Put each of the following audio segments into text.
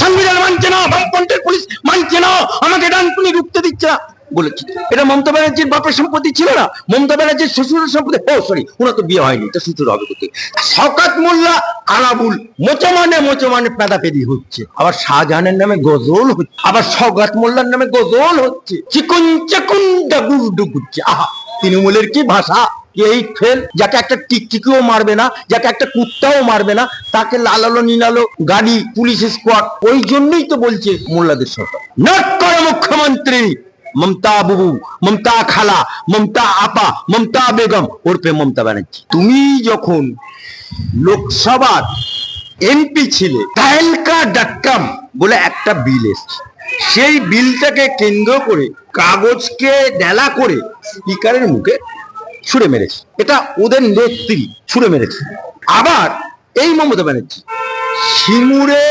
সংবিধান মানছে না বামপন্থের পুলিশ মানছে না, আমাকে ডানকুনি রুখতে দিচ্ছে না, বলেছি। এটা মমতা ব্যানার্জির বাপের সম্পত্তি ছিল না, মমতা ব্যানার্জির শ্বশুরের সম্পত্তি, ও সরি ওনার তো বিয়ে হয়নি তো শ্বশুর হবে কোথায়? শওকাত মোল্লা আলাবুল, মোচমানে মোচমানে পেদাপেদি হচ্ছে, আবার শাহজাহানের নামে গজল হচ্ছে, আবার শওকাত মোল্লার নামে গজল হচ্ছে চিকুন চাকুন ডাগুর ডুগুচ্ছে আহা, তৃণমূলের কি ভাষা? এই ফেল, যাকে একটা টিকটিকিও মারবে না, যাকে একটা কুত্তাও মারবে না, তাকে লালালো নিলালো গাড়ি, পুলিশ স্কোয়াড, ওই জন্যই তো বলছে মোল্লাদের সরকার। করে মুখ্যমন্ত্রী! মমতা বুবু, মমতা খালা, মমতা আপা, মমতা বেগম ওরফে মমতা ব্যানার্জি। তুমি যখন লোকসভার এমপি ছিলে তাহেলকা ডাক্কাম বলে একটা বিল এসছে। সেই বিলটাকে কেন্দ্র করে কাগজকে ডেলা করে স্পিকারের মুখে ছুড়ে মেরেছে। এটা ওদের নেত্রী ছুড়ে মেরেছে। আবার এই মমতা ব্যানার্জি সিঙ্গুরে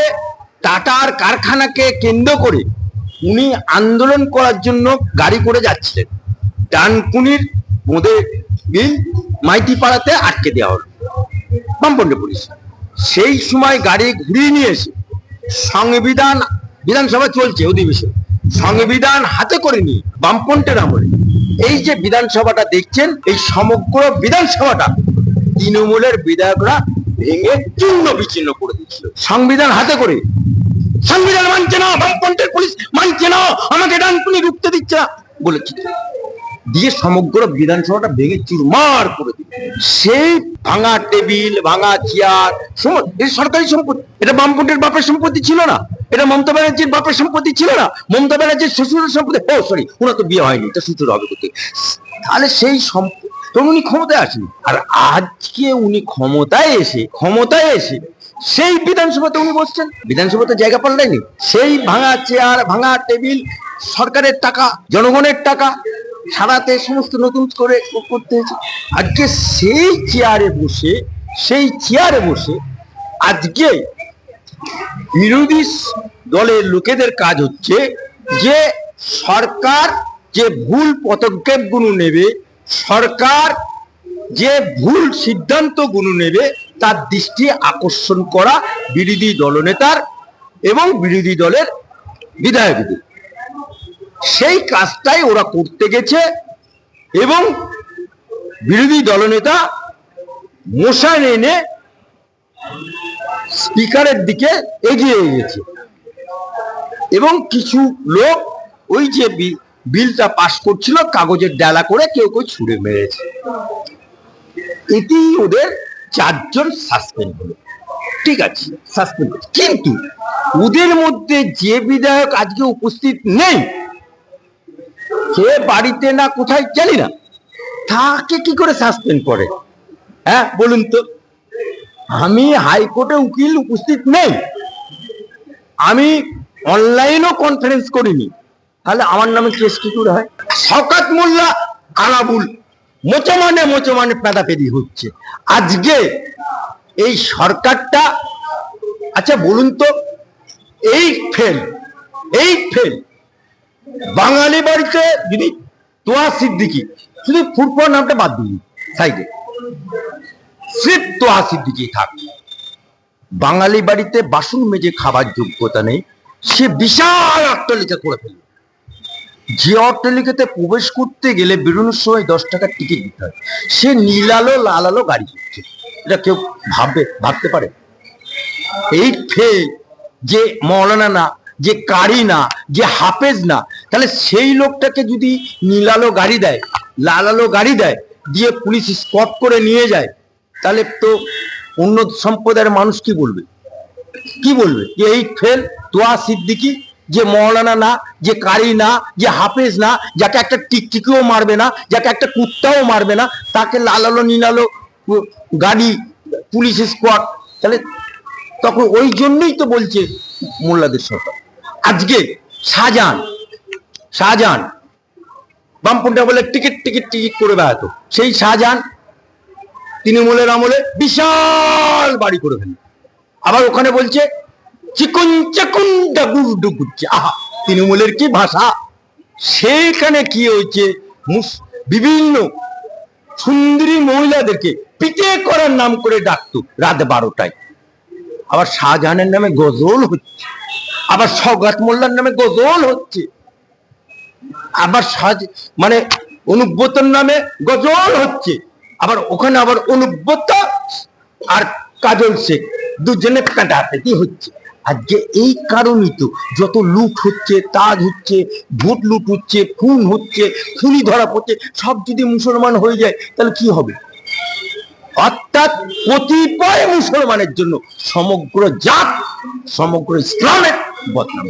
টাটার কারখানাকে কেন্দ্র করে উনি আন্দোলন করার জন্য গাড়ি করে যাচ্ছিলেন। ডানকুনির বোঁদে বিল মাইতি পাড়াতে আটকে দেওয়া হলো। বামপন্ডে পুলিশ। সেই সময় গাড়ি ঘুরিয়ে নিয়ে এসে সংবিধান, বিধানসভা চলছে অধিবেশন। সংবিধান হাতে করে নিয়ে বামপন্টের আমলে এই যে বিধানসভাটা দেখছেন, এই সমগ্র বিধানসভাটা তৃণমূলের বিধায়করা ভেঙে চূর্ণ বিচ্ছিন্ন করে দিচ্ছিল সংবিধান হাতে করে। সংবিধান মানছে না বামপন্থের পুলিশ মানছে না, আমাকে ডানকুনি রুখতে দিচ্ছে না বলেছিল দিয়ে সমগ্র বিধানসভাটা ভেঙে চুরমার করে দিল। সেই ভাঙা টেবিল, ভাঙা চেয়ার এই সরকারি সম্পত্তি। এটা বামপন্থের বাপের সম্পত্তি ছিল না। এটা মমতা ব্যানার্জির বাপের সম্পত্তি ছিল না। মমতা ব্যানার্জির শ্বশুরের সম্পত্তি ও সরি ওনার তো বিয়ে হয়নি তো শ্বশুর হবে কোথায়? তাহলে সেই সম্পত্তি তখন উনি ক্ষমতায় আসেনি। আর আজকে উনি ক্ষমতায় এসে ক্ষমতায় এসে সেই বিধানসভাতে উনি বসছেন। বিধানসভাতে জায়গা পাল্টায়নি। সেই ভাঙা চেয়ার, ভাঙা টেবিল, সরকারের টাকা, জনগণের টাকা সারাতে সমস্ত নতুন করে করতে হয়েছে। আজকে সেই চেয়ারে বসে, সেই চেয়ারে বসে আজকে বিরোধী দলের লোকেদের কাজ হচ্ছে যে সরকার যে ভুল পদক্ষেপগুলো নেবে, সরকার যে ভুল সিদ্ধান্তগুলো নেবে, তার দৃষ্টি আকর্ষণ করা বিরোধী দলনেতার এবং বিরোধী দলের বিধায়কদের। সেই কাজটাই ওরা করতে গেছে এবং বিরোধী দলনেতা মশান এনে স্পিকারের দিকে এগিয়ে গেছে। এবং কিছু লোক ওই যে বিলটা পাশ করছিল, কাগজের ডালা করে কেউ কেউ ছুড়ে মেরেছে। এটি ওদের চারজন সাসপেন্ড হলো। ঠিক আছে সাসপেন্ড কিন্তু ওদের মধ্যে যে বিধায়ক আজকে উপস্থিত নেই সে বাড়িতে না কোথায় জানি না। তাকে কি করে সাসপেন্ড করে? হ্যাঁ বলুন তো। আমি হাইকোর্টে উকিল উপস্থিত নেই। আমি অনলাইনও কনফারেন্স করিনি। তাহলে আমার নামে কেস কি করে হয়? শওকাত মোল্লা আলাবুল মোচমানে মোচমানে পেদাপেদি হচ্ছে। আজকে এই সরকারটা আচ্ছা বলুন তো, এই ফেল এই ফেল বাঙালি বাড়িতে যদি তোয়া সিদ্দিকি, শুধু ফুটবল নামটা বাদ দিলি সাইডে। স্রেফ তোয়া সিদ্দিকি থাক। বাঙালি বাড়িতে বাসন মেজে খাবার যোগ্যতা নেই, সে বিশাল অট্টালিকা করে ফেলল যে অট্টালিকাতে প্রবেশ করতে গেলে বেরোনোর সময় দশ টাকার টিকিট দিতে হয়। সে নীলালো লাল আলো গাড়ি করছে। এটা কেউ ভাববে, ভাবতে পারে? এই ফেল যে মৌলানা না যে কারি না, যে হাফেজ না, তাহলে সেই লোকটাকে যদি নীলালো গাড়ি দেয়, লালালো গাড়ি দেয়, দিয়ে পুলিশ স্পট করে নিয়ে যায়, তাহলে তো অন্য সম্প্রদায়ের মানুষ কি বলবে? কি বলবে? যে এই ফেল তোয়া সিদ্দিকি, যে মৌলানা না, যে কারি না, যে হাফেজ না, যাকে একটা টিকটিকিও মারবে না, যাকে একটা কুত্তাও মারবে না, তাকে লালালো নিলালো গাড়ি, পুলিশ স্কোয়াড, তাহলে তখন ওই জন্যই তো বলছে মোল্লাদের সরকার। আজকে শাহজাহান শাহজাহান বামপুরটা বলে টিকিট টিকিট টিকিট করে বেড়াতো। সেই শাহজাহান তৃণমূলের আমলে বিশাল বাড়ি করে ফেলল। আবার ওখানে বলছে, চিকন, চাকুন, ডাগুর ডুগুচ্ছে আহা, তৃণমূলের কি ভাষা? সেইখানে কি হয়েছে? বিভিন্ন সুন্দরী মহিলাদেরকে পিটে করার নাম করে ডাকতো রাত বারোটায়। আবার শাহজাহানের নামে গজল হচ্ছে। আবার সৌগাত মোল্লার নামে গজল হচ্ছে। আবার সাজ মানে অনুব্রতর নামে গজল হচ্ছে। আবার ওখানে আবার অনুব্রত আর কাজল শেখ দুজনে কাটাকাটি হচ্ছে। আজকে এই কারণেই তো যত লুট হচ্ছে, তাজ হচ্ছে ভোট লুট হচ্ছে, খুন হচ্ছে, খুনি ধরা পড়ছে, সব যদি মুসলমান হয়ে যায়, তাহলে কি হবে? অর্থাৎ কতিপয় মুসলমানের জন্য সমগ্র জাত, সমগ্র ইসলামের বদনাম।